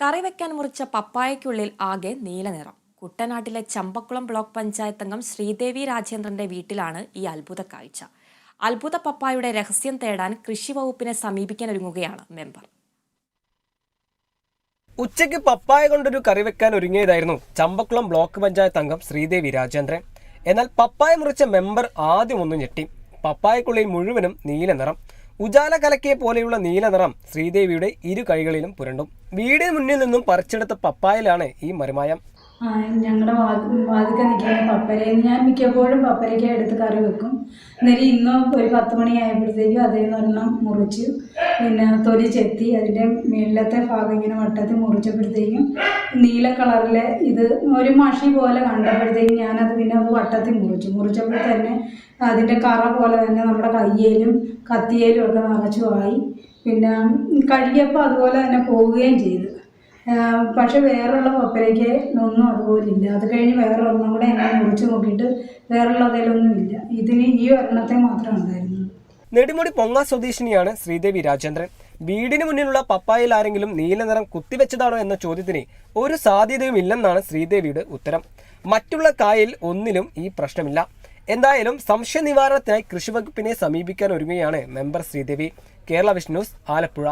കറി വെക്കാൻ മുറിച്ച പപ്പായയ്ക്കുള്ളിൽ ആകെ നീല നിറം. കുട്ടനാട്ടിലെ ചമ്പക്കുളം ബ്ലോക്ക് പഞ്ചായത്ത് അംഗം ശ്രീദേവി രാജേന്ദ്രന്റെ വീട്ടിലാണ് ഈ അത്ഭുത കാഴ്ച. അത്ഭുത പപ്പായുടെ രഹസ്യം തേടാൻ കൃഷി വകുപ്പിനെ സമീപിക്കാൻ ഒരുങ്ങുകയാണ് മെമ്പർ. ഉച്ചയ്ക്ക് പപ്പായ കൊണ്ടൊരു കറി വെക്കാൻ ഒരുങ്ങിയതായിരുന്നു ചമ്പക്കുളം ബ്ലോക്ക് പഞ്ചായത്ത് അംഗം ശ്രീദേവി രാജേന്ദ്രൻ. എന്നാൽ പപ്പായ മുറിച്ച മെമ്പർ ആദ്യം ഒന്ന് ഞെട്ടി. പപ്പായക്കുള്ളിൽ മുഴുവനും നീല നിറം. ഉജാല കലക്കയെ പോലെയുള്ള നീലനിറം ശ്രീദേവിയുടെ ഇരു കൈകളിലും പുരണ്ടും. വീടിന് മുന്നിൽ നിന്നും പറിച്ചെടുത്ത പപ്പായലാണ് ഈ മരുമായം. ഞങ്ങളുടെ വാതിക്ക നിൽക്കുന്ന പപ്പരയിൽ ഞാൻ മിക്കപ്പോഴും പപ്പരയ്ക്ക എടുത്ത് കറി വെക്കും. എന്നിട്ട് ഇന്ന് ഒരു പത്ത് മണി ആയപ്പോഴത്തേക്കും അതേ ഒരെണ്ണം മുറിച്ച് പിന്നെ തൊലി ചെത്തി അതിന്റെ മേളിലത്തെ ഭാഗം ഇങ്ങനെ വട്ടത്തിൽ മുറിച്ചപ്പോഴത്തേക്കും നീല കളറിലെ ഇത് ഒരു മഷി പോലെ കണ്ടപ്പോഴത്തേക്കും ഞാനത് പിന്നെ അത് വട്ടത്തിൽ മുറിച്ചു. മുറിച്ചപ്പോൾ തന്നെ അതിന്റെ കറ പോലെ തന്നെ നമ്മുടെ കയ്യേലും കത്തിയേലും ഒക്കെ നിറച്ചു ആയി. പിന്നെ കഴുകിയപ്പോൾ അതുപോലെ തന്നെ പോവുകയും ചെയ്തു. പക്ഷെ വേറെയുള്ള പപ്പരയ്ക്ക് ഒന്നും അതുപോലെ ഇല്ല. അത് കഴിഞ്ഞ് വേറെ ഒരെണ്ണം കൂടെ എന്നെ മുറിച്ച് നോക്കിയിട്ട് വേറെയുള്ളതിലൊന്നും ഇല്ല. ഇതിന് ഈ ഒരെണ്ണത്തെ മാത്രമേ ഉണ്ടായിരുന്നു. നെടുമുടി പൊങ്ങ സ്വദേശിനിയാണ് ശ്രീദേവി രാജേന്ദ്രൻ. വീടിന് മുന്നിലുള്ള പപ്പായിൽ ആരെങ്കിലും നീലനിറം കുത്തിവെച്ചതാണോ എന്ന ചോദ്യത്തിന് ഒരു സാധ്യതയും ഇല്ലെന്നാണ് ശ്രീദേവിയുടെ ഉത്തരം. മറ്റുള്ള കായൽ ഒന്നിലും ഈ പ്രശ്നമില്ല. എന്തായാലും സംശയ നിവാരണത്തിനായി കൃഷിവകുപ്പിനെ സമീപിക്കാൻ ഒരുങ്ങുകയാണ് മെമ്പർ ശ്രീദേവി. കേരള വിഷ്ണുസ് ആലപ്പുഴ.